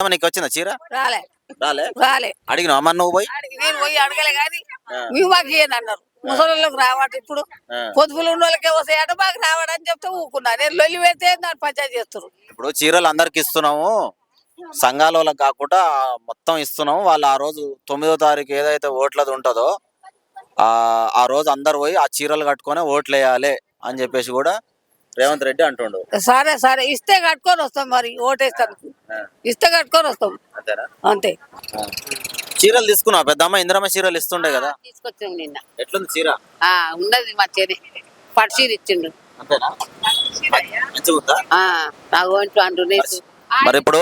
అమ్మ, నీకు వచ్చిందా చీర? రాలే. రాలే? రాలే. అమ్మ నువ్వు పోయి? నేను పోయి అడగలే కానీ. మేము మాకు ఇయ్యండి అన్నారు. ముసలిళ్ళకి రావట ఇప్పుడు. పొదుపులు ఉన్న వాళ్ళకే వస్తాయట మాకు రావడని చెప్తే ఊకున్నా నేను లొల్లి పెడితే దాన్ని పంచాయతీ చేస్తారు ఇప్పుడు చీరలు అందరికి ఇస్తున్నాము. సంఘాల వాళ్ళకి కాకుండా మొత్తం ఇస్తున్నాము. వాళ్ళు ఆ రోజు తొమ్మిదో తారీఖు ఏదైతే ఓట్లది ఉంటుందో ఆ ఆ రోజు అందరు పోయి ఆ చీరలు కట్టుకొని ఓట్లు వేయాలి అని చెప్పేసి కూడా రేవంత్ రెడ్డి అంటుండు. సరే సరే. ఇస్తే కట్టుకొని వస్తాం మరి. ఓటేస్తాను ఇస్తే కట్టుకొని వస్తాం. అంతే. చీరలు తీసుకున్నావు? పెద్దమ్మ ఇందిరమ్మ చీరలు ఇస్తుండే కదా. తీసుకొచ్చాం నిన్న. ఎట్లుంది చీర? ఆ, ఉన్నది మా చెరి పట్సీలు ఇచ్చిండు. అంతేనా? మంచిగా ఉందా అంటూ నీకు మరి ఇప్పుడు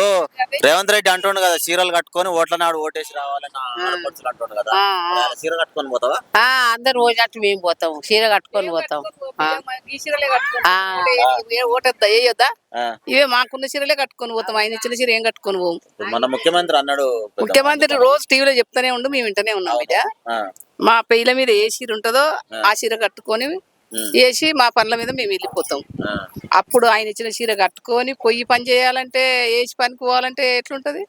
రేవంత్ రెడ్డి అంటుండు కదా చీరలు కట్టుకొని ఓట్ల నాడు ఓటేసి రావాలని ఆడపడుచులు అంటుండు కదా. చీర కట్టుకొని పోతావా? ఆ, అందరు పోయినట్టు మేము పోతాం చీర కట్టుకొని పోతాం. ఓటొద్దా వేయొద్దా. ఇవే మాకున్న చీరలే కట్టుకొని పోతాం ఆయన ఇచ్చిన చీర ఏం కట్టుకొని పోము మన ముఖ్యమంత్రి అన్నాడు. ముఖ్యమంత్రి రోజు టీవీలో చెప్తానే ఉండు మేము వింటనే ఉన్నాం ఆ, మా పెయిల మీద ఏ చీర ఉంటుందో ఆ చీర కట్టుకొని వేసి మా పనుల మీద మేము వెళ్ళిపోతాం. అప్పుడు ఆయన ఇచ్చిన చీర కట్టుకొని పొయ్యి పని చేయాలంటే ఏసి పనికి పోవాలంటే ఎట్లుంటది?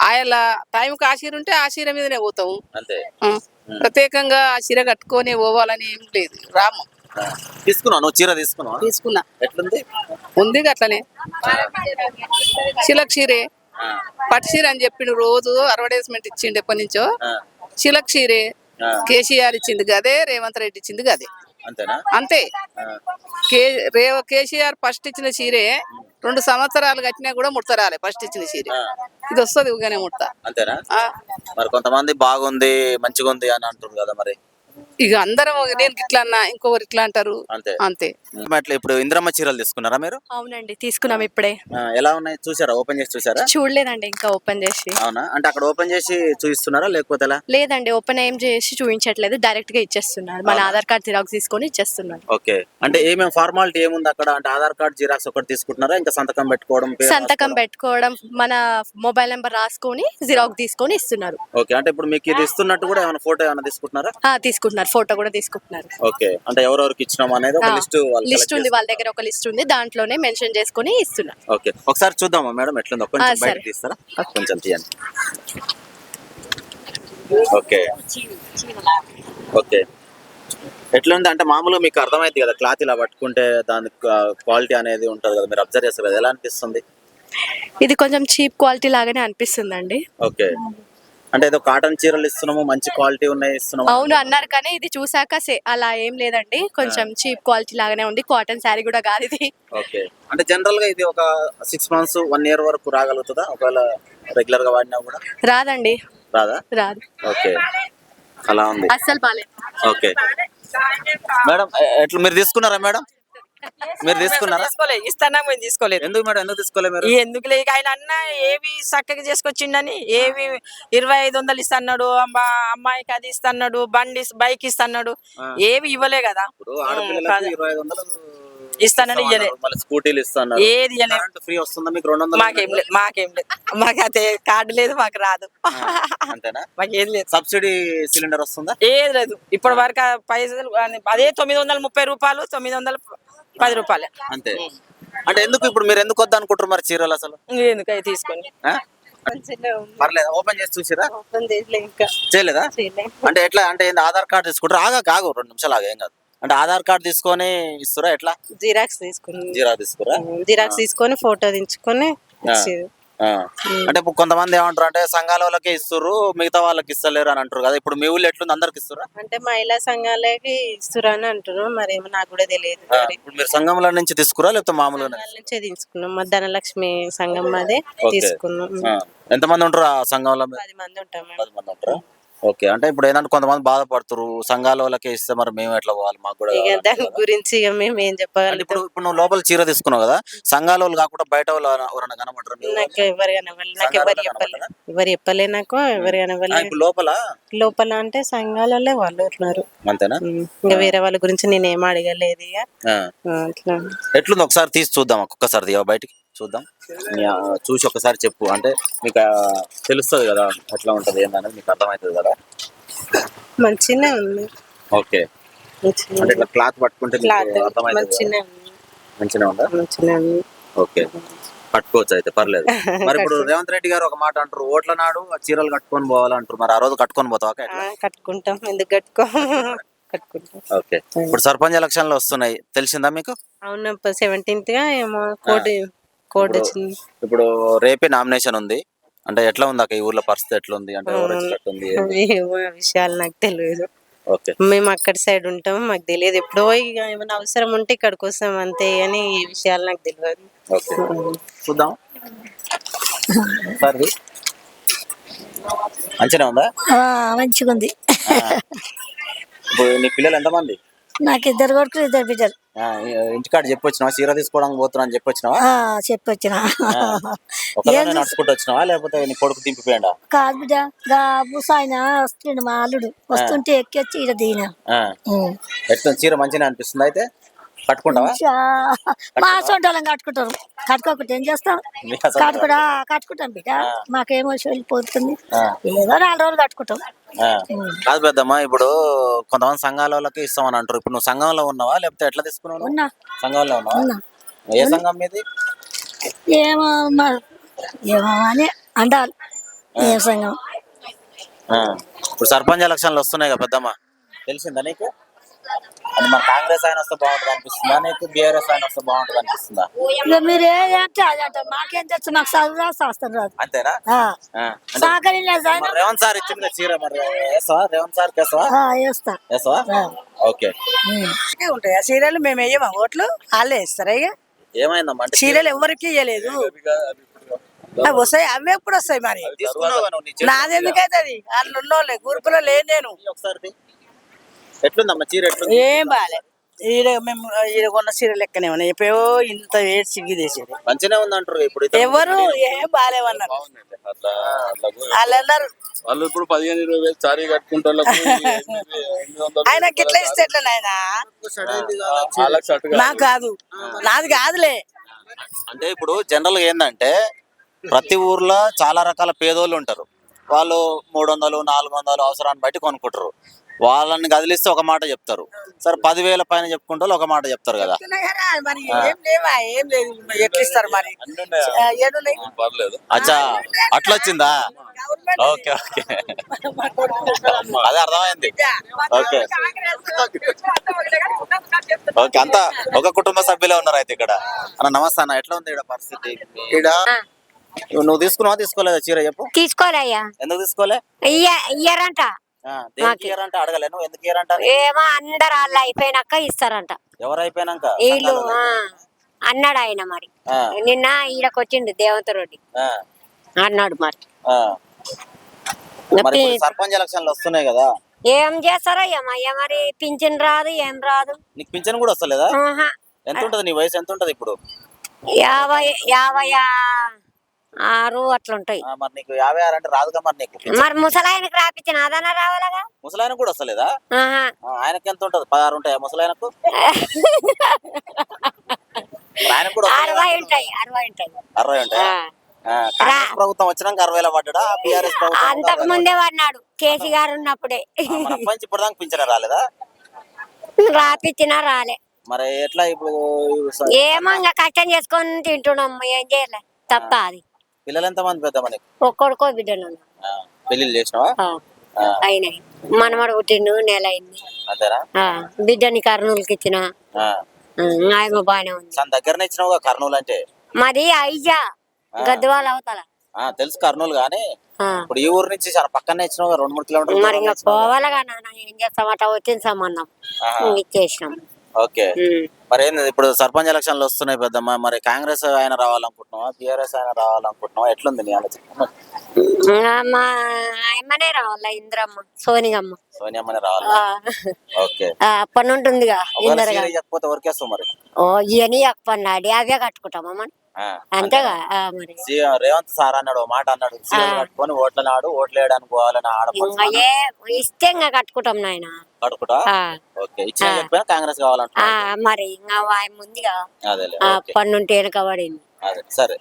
ఆయన టైంకి ఆ చీర ఉంటే ఆ చీర మీదనే పోతాం. ప్రత్యేకంగా ఆ చీర కట్టుకొని పోవాలని ఏం లేదు. రాము. నువ్వు చీర తీసుకున్నావా? తీసుకున్నా. ఎట్లుంది? ఉంది అట్లనే చిలక్ చీరే. ఆ, పట్టు చీర అని చెప్పిండు రోజు అడ్వర్టైజ్మెంట్ ఇచ్చిండు ఎప్పటి నుంచో. ఆ, చిలక్ చీరే. ఆ, కేసీఆర్ ఇచ్చింది గదే రేవంత్ రెడ్డి ఇచ్చింది గదే. అంతేనా? అంతే. రేవ కేసీఆర్ ఫస్ట్ ఇచ్చిన చీరే రెండు సంవత్సరాలు కట్టినా కూడా ముడతరాలే ఫస్ట్ ఇచ్చిన చీరే. ఆ, ఇది వస్తుంది ఊగానే ముడత. అంతేనా? మరి కొంతమంది బాగుంది మంచిగా ఉంది అని అంటారు కదా మరి. ఇక అందరం నేను ఇట్లా అన్నా ఇంకొకరు ఇట్లా అంటారు. అంతే. అంతే. అట్లా ఇప్పుడు ఇందిరమ్మ చీరలు తీసుకున్నారా మీరు? అవునండి తీసుకున్నాం ఇప్పుడే. ఆ, ఎలా ఉన్నాయి? చూసారా? ఓపెన్ చేసి చూసారా? చూడలేదండి ఇంకా ఓపెన్ చేసి. అవునా? అంటే అక్కడ ఓపెన్ చేసి చూపిస్తున్నారా లేకపోతే ఎలా? లేదండి ఓపెన్ ఏం చేసి చూపించట్లేదు. డైరెక్ట్గా ఇచ్చేస్తున్నారు. మన ఆధార్ కార్డ్ జిరాక్స్ తీసుకొని ఇచ్చేస్తున్నారు. ఓకే. అంటే ఏమేమి ఫార్మాలిటీ ఏముంది అక్కడ? అంటే ఆధార్ కార్డ్ జిరాక్స్ ఒకటి తీసుకుంటున్నారా? ఇంకా సంతకం పెట్టుకోవడం పేరు సంతకం రాసుకోవడం? పెట్టుకోవడం మన మొబైల్ నెంబర్ రాసుకొని జిరాక్స్ తీసుకొని ఇస్తున్నారు. ఓకే. అంటే ఇప్పుడు మీకు ఇది ఇస్తున్నట్టు కూడా ఏమైనా ఫోటో ఏమైనా తీసుకుంటున్నారా? ఆ, తీసుకుంటున్నారు. ఫోటో కూడా తీసుకుంటున్నారు. ఓకే. అంటే ఎవరెవరికి ఇచ్చినాం అనేది ఒక లిస్ట్ లిస్ట్ ఉంది వాళ్ళ దగ్గర ఒక లిస్ట్ ఉంది దాంట్లోనే మెన్షన్ చేసుకొని ఇస్తున్నారు ఓకే. ఒకసారి చూద్దామా మేడం ఎట్లుందో? కొంచెం బయట. తీస్తారా? కొంచెం తీయండి. ఓకే. ఓకే. ఎట్లుంది? అంటే మామూలుగా మీకు అర్థమైంది కదా క్లాత్ ఇలా పట్టుకుంటే దాని క్వాలిటీ అనేది ఉంటుంది కదా మీరు అబ్జర్వ్ చేస్తారు కదా ఎలా అనిపిస్తుంది? ఇది కొంచెం చీప్ క్వాలిటీ లాగానే అనిపిస్తుందండి. ఓకే. అంటే ఏదో కాటన్ చీరలు ఇస్తున్నాము మంచి క్వాలిటీ ఉన్నాయి ఇస్తున్నాము అవును అన్నారు కానీ ఇది చూసాక సే- అలా ఏం లేదండి. కొంచెం చీప్ క్వాలిటీ లాగానే ఉంది. కాటన్ శారీ కూడా కాదు ఇది. ఓకే. అంటే జనరల్గా ఇది ఒక సిక్స్ మంత్స్ వన్ ఇయర్ వరకు రాగలుగుతుందా? ఒకవేళ రెగ్యులర్గా వాడినా కూడా? రాదండి. రాదా? రాదు. ఓకే. అలా ఉంది. అస్సలు బాలేదు ఓకే. మేడం ఎ- ఎట్లా మీరు తీసుకున్నారా మేడం? మీరు తీసుకున్నారా? తీసుకోలేదు ఇస్తానా మేము తీసుకోలేదు. ఎందుకు మేడం? ఎందుకు తీసుకోలేదు మీరు? ఈ ఎందుకులే? ఇక ఆయన అన్న ఏవి చక్కగా చేసుకొచ్చిండని ఏవి ఇరవై ఐదు వందలు ఇస్తున్నాడు అమ్మా అమ్మాయికి అది ఇస్తున్నాడు బండి బైక్ ఇస్తున్నాడు. ఏవి ఇవ్వలే కదా. ఇరవై ఐదు వందలు ఇస్తానని. మళ్ళీ స్కూటీలు ఇస్తున్నారు. ఏది. ఫ్రీ వస్తుందా మీకు? రెండు వందలు మాకేం లేదు మాకేం లేదు మాకు అయితే కార్డు లేదు మాకు రాదు. అంతేనా? మాకు ఏది లేదు. సబ్సిడీ సిలిండర్ వస్తుందా? ఏది లేదు. ఇప్పటి వరకు పైసలు అదే తొమ్మిది వందల ముప్పై రూపాయలు తొమ్మిది వందల పది రూపాయలు. అంతే. అంటే ఎందుకు ఇప్పుడు మీరు ఎందుకు వద్దు అనుకుంటారు మరి చీరలు అసలు? ఎందుకై తీసుకొని? ఆ? పర్లేదు? ఓపెన్ చేసి చూసిరా? ఇంకా. చేయలేదా? అంటే ఎట్లా? అంటే ఏంది ఆధార్ కార్డు తీసుకుంటారు? ఆగా కాగు రెండు నిమిషాలు ఆగా ఏం కాదు. అంటే ఆధార్ కార్డు తీసుకొని ఇస్తురా ఎట్లా? జిరాక్స్ తీసుకుని. జీరా తీసుకురా? జిరాక్స్ తీసుకొని ఫోటో దించుకొని. అంటే ఇప్పుడు కొంతమంది ఏమంటారు అంటే సంఘాల వాళ్ళకే ఇస్తుర్రు మిగతా వాళ్ళకి ఇస్తలేరు అని అంటారు కదా. ఇప్పుడు మీ ఊళ్ళో ఎట్లుంది? అందరికి ఇస్తురా అంటే మహిళా సంఘాలకి ఇస్తురా అని అంటారు మరి ఏమో నాకు కూడా తెలియదు. మరి ఇప్పుడు మీరు సంఘంలో నుంచి తీసుకురా లేకపోతే మామూలుగా సంఘాల నుంచే తీసుకున్నాం. మా ధనలక్ష్మి సంఘం అదే. తీసుకున్నాం. ఎంతమంది ఉంటారు ఆ సంఘంలో మీరు? పది మంది ఉంటాం మేడం. పది మంది ఉంటారా? ఓకే. అంటే ఇప్పుడు ఏంటంటే కొంతమంది బాధపడుతురు సంఘాల వాళ్ళకే ఇస్తే మరి మేము ఎట్లా పోవాలి? మాకు కూడా ఇక దాని. గురించి ఇక మేము ఏం అంటే చెప్పగలుగుతాం ఇప్పుడు ఇప్పుడు నువ్వు లోపల చీర తీసుకున్నావు కదా సంఘాల వాళ్ళు కాకుండా బయట వాళ్ళు ఎవరైనా కనబడరు నాకు ఎవరు కనవాలి నాకు ఎవరు చెప్పలే. ఎవరు చెప్పలే నాకు ఎవరు కనవాలి ఇప్పుడు లోపల? లోపల అంటే సంఘాలలో వాళ్ళు ఉన్నారు. అంతేనా? ఉమ్. ఇంకా వేరే వాళ్ళ గురించి నేనేం అడగలేదు ఇక. ఆ. ఆ, అట్లా. ఎట్లుంది ఒకసారి తీసి చూద్దాం ఒక్కొక్కసారి తీయవా బయటికి. చూద్దాం. చూసి ఒకసారి చెప్పు. అంటే మీకు తెలుస్తుంది కదా ఎట్లా ఉంటది ఏందనేది మీకు అర్థమవుతుంది కదా? మంచిగానే ఉంది. ఓకే. అంటే ఇట్లా క్లాత్ పట్టుకుంటే అర్థమవుతుంది ఉంది. మంచిగా ఉందా. మంచిగానే ఉంది? ఓకే. కట్టుకోవచ్చు అయితే పర్లేదు. మరి ఇప్పుడు రేవంత్ రెడ్డి గారు ఒక మాట అంటారు ఓట్ల నాడు ఆ చీరలు కట్టుకొని పోవాలంటారు. మరి ఆ రోజు కట్టుకొని పోతావా? కట్టుకుంటాం. ఎందుకు కట్టుకో కట్టుకుంటాం. ఓకే. ఇప్పుడు సర్పంచ్ ఎలక్షన్లు వస్తున్నాయి. తెలిసిందా మీకు? అవును సెవెంటీన్త్గా ఏమో కోడ్ కోడ్ వచ్చింది ఇప్పుడు రేపే నామినేషన్ ఉంది. అంటే ఎట్లా ఉంది అక్క ఈ ఊర్లో పరిస్థితి ఎట్లా ఉంది అంటే ఎవరు వచ్చినట్టు ఉంది ఏమో ఆ విషయాలు నాకు తెలియదు. ఓకే. మేము అక్కడ సైడ్ ఉంటాం మాకు తెలియదు. ఎప్పుడో ఇక ఏమైనా అవసరం ఉంటే ఇక్కడికి వస్తాం అంతే అని ఈ విషయాలు నాకు తెలియదు. ఓకే. చూద్దాం. సరే మంచిగా ఉందా? మంచిగా ఉంది ఆ. ఇప్పుడు నీ పిల్లలు ఎంతమంది? నాకు ఇద్దరు కొడుకులు ఇద్దరు బిడ్డలు. ఇంటికాడ చెప్పొచ్చినావా? చీర తీసుకోవడానికి పోతున్నా అని చెప్పొచ్చినావా? ఆ, చెప్పొచ్చిన. ఒకదాన్ని నడుచుకుంటూ వచ్చినావా? లేకపోతే నీ కొడుకు దింపిపోయాడా? కాదు బిడ్డ గా బుసాయన వస్తుండు మా అల్లుడు. వస్తుంటే ఎక్కి వచ్చి ఈడ దిగిన. ఆ. ఎట్లా చీర మంచిగా అనిపిస్తుంది అయితే? కట్టుకుంటావా? మా సొంటలం కట్టుకుంటారు. కట్టుకోకుండా ఏం చేస్తాం? కట్టుకుడా కట్టుకుంటాం బిడ్డ. మాకేమో వెళ్ళిపోతుంది. ఏదో నాలుగు రోజులు కట్టుకుంటాం. ఆ. కాదు పెద్దమ్మా ఇప్పుడు కొంతమంది సంఘాల వాళ్ళకి ఇస్తామని అంటారు. ఇప్పుడు నువ్వు సంఘంలో ఉన్నావా? లేకపోతే ఎట్లా తీసుకున్నావు ఉన్నా. సంఘంలో ఉన్నావా? ఉన్నా. ఏ సంఘం మీది? ఏమో అని అండాలి ఏ సంఘం? ఆ. ఇప్పుడు సర్పంచ్ ఎలక్షన్లు వస్తున్నాయి కదా పెద్దమ్మ. తెలిసిందా నీకు? అది మన కాంగ్రెస్ ఆయన వస్తే బాగుంటుంది అనిపిస్తుందా? నీకు బీఆర్ఎస్ ఆయన వస్తే బాగుంటుంది అనిపిస్తుందా? ఇక మీరు ఏదంటే అది మాకేం తెలుసు మాకు చదువు రాదు శాస్త్రం రాదు. అంతేనా? ఆ. ఆ. అంటే సహకరించలేదు ఆయన. మరి రేవంత్ సార్ ఇచ్చింది కదా చీర మరి వేసావా రేవంత్ సార్ వేసావా ఆ, వేస్తా. వేసావా ఓకే. ఉంటాయి ఆ చీరలు మేము వేయమా ఓట్లు? వాళ్ళే ఇస్తారా ఇక ఏమైందమ్మా? అంటే చీరలు ఎవరికి వస్తాయి అవి ఎప్పుడు వస్తాయి మరి. తీసుకున్నావు కదా నువ్వు నీ చేతిలో నాది ఎందుకైతే అది వాళ్ళు ఉన్నోళ్ళే గ్రూపులో లేను నేను. ఒకసారి. ఎట్లుందమ్మా చీర ఎట్లుంది? ఏం బాలే. ఈడ మేము ఈడ కొన్న చీర లెక్కనే ఉన్నాయి. ఎప్పుడో ఇంత ఏడ్చి సిగ్గిదేసారు మంచిగానే ఉంది అంటారు ఇప్పుడు ఇతను ఎవరు ఏం అట్లా అట్లా వాళ్ళు అన్నారు వాళ్ళు ఇప్పుడు పదిహేను ఇరవై వేలు సారీ కట్టుకుంటే వాళ్ళకు ఎనిమిది ఎనిమిది వందలు ఆయనకి ఎట్లా ఇస్తే ఎట్లా నాయన? వాళ్ళకి షర్ట్ నాకు కాదు. నాది కాదులే. అంటే ఇప్పుడు జనరల్గా ఏంటంటే ప్రతి ఊర్లో చాలా రకాల పేదోళ్ళు ఉంటారు. వాళ్ళు మూడు వందలు నాలుగు వందలు అవసరాన్ని బట్టి కొనుక్కుంటారు. వాళ్ళని కదిలిస్తే ఒక మాట చెప్తారు. సరే పదివేల పైన చెప్పుకుంటే ఒక మాట చెప్తారు కదా. అచ్చా అట్లా వచ్చిందా? Okay okay. అదే అర్థమైంది. ఓకే. ఓకే అంతా ఒక కుటుంబ సభ్యులే ఉన్నారు అయితే ఇక్కడ. అన్న నమస్తే అన్న ఎట్లా ఉంది ఇక్కడ పరిస్థితి? ఇక్కడ నువ్వు తీసుకున్నావా తీసుకోలేదా చీర చెప్పు? తీసుకోలేయ్యా ఎందుకు తీసుకోలే? ఇయ్య ఇయ్యరంట. దేనికి ఇయ్యరంట అడగలే. నువ్వు ఎందుకు ఇయ్యరంట ఏమో అందరు వాళ్ళు అయిపోయినాక ఇస్తారంట. ఎవరు అయిపోయినాక? వీళ్ళు? ఆ, అన్నాడు ఆయన మరి. ఆ, నిన్న ఈడకొచ్చిండు దేవంత రెడ్డి ఆ, అన్నాడు మరి. ఆ. మరి పి- ఇప్పుడు సర్పంచ్ ఎలక్షన్లు వస్తున్నాయి కదా? ఏం చేస్తారో ఏమయ్యా మరి పింఛన్ రాదు ఏం రాదు. నీకు పింఛన్ కూడా వస్తలేదా? ఆహా. ఎంత ఉంటది నీ వయసు ఎంత ఉంటది ఇప్పుడు? యాభై యాభై ఆ- ఆరు అట్లుంటాయి. ఆ, మరి నీకు యాభై ఆరు అంటే రాదుగా మరి నీకు. మరి ముసలాయనకి రాపించిన అదన రావాలగా? ముసలాయన కూడా వస్తలేదా? ఆహా. ఆ, ఆయనకి ఎంత ఉంటది? పదహారు ఉంటాయా ముసలాయనకు? మరి ఆయనకు కూడా వస్తలేదా? అరవై ఉంటాయి అరవై ఉంటాయి. అరవై ఉంటాయా? ఆ. ఆ, కాంగ్రెస్ ప్రభుత్వం వచ్చినాక అరవైలో పడ్డా బీఆర్ఎస్ ప్రభుత్వం అంతకు ముందే పడినాడు కేసీ గారు ఉన్నప్పుడే. మన అప్పటి ఇప్పుడు దాకా పింఛన్ రాలేదా? రాపించినా రాలే. మరి ఎట్లా ఇప్పుడు? ఏమో ఇంకా కష్టం చేసుకొని తింటున్నాం ఏం చేయలే. తప్ప అది. పిల్లలు ఎంత మంది పెద్ద మనకి? ఒక్కడికో బిడ్డలు పెళ్ళిళ్ళు చేసినావా? అయినాయి. మనమడు పుట్టిండు నెల అయింది. బిడ్డని కర్నూలుకి ఇచ్చిన. ఆ. ఆయన బాగానే ఉంది. తన దగ్గరనే ఇచ్చినావుగా కర్నూలు అంటే మాది ఐజా గద్వాల అవతల. తెలుసు కర్నూలు కానీ ఇప్పుడు ఈ ఊరు నుంచి చాలా పక్కనే ఇచ్చినావు రెండు మూడు కిలోమీటర్లు మరి ఇంకా. పోవాలగా నాన్న ఏం చేస్తామట వచ్చిన సంబంధం. ఇచ్చేసినాం. ఓకే. మరి ఏంది ఇప్పుడు సర్పంచ్ ఎలక్షన్లు వస్తున్నాయి పెద్దమ్మ. మరి కాంగ్రెస్ ఆయన రావాలనుకుంటున్నావా? బీఆర్ఎస్ ఆయన రావాలనుకుంటున్నావా? ఎట్లుంది నీ ఆలోచన? ఆయమ్మనే రావాల ఇంద్రమ్మ సోనిగమ్మ. సోనియమ్మని రావాలి? ఓకే. ఉందిగా ఒకవేళ ఇందరగా చెప్పకపోతే వర్కేస్తావు మరి? ఓ ఇవన్నీ అప్పన్నాడి అవే కట్టుకుంటామా మనం? అంతేగా మరి. రేవంత్ సార్ అన్నాడు మాట అన్నాడు కట్టుకొని ఓట్ల నాడు ఓట్లు వేయడానికి పోవాలని ఇస్తే ఇంకా కట్టుకుంటాం నాయన. కట్టుకుంటా ఓకే. ఇచ్చిన చెప్పినా కాంగ్రెస్ కావాలంటున్నా మరి ఇంకా ముందుగా అదేలే నుండి వెనకబడింది అదే సరే.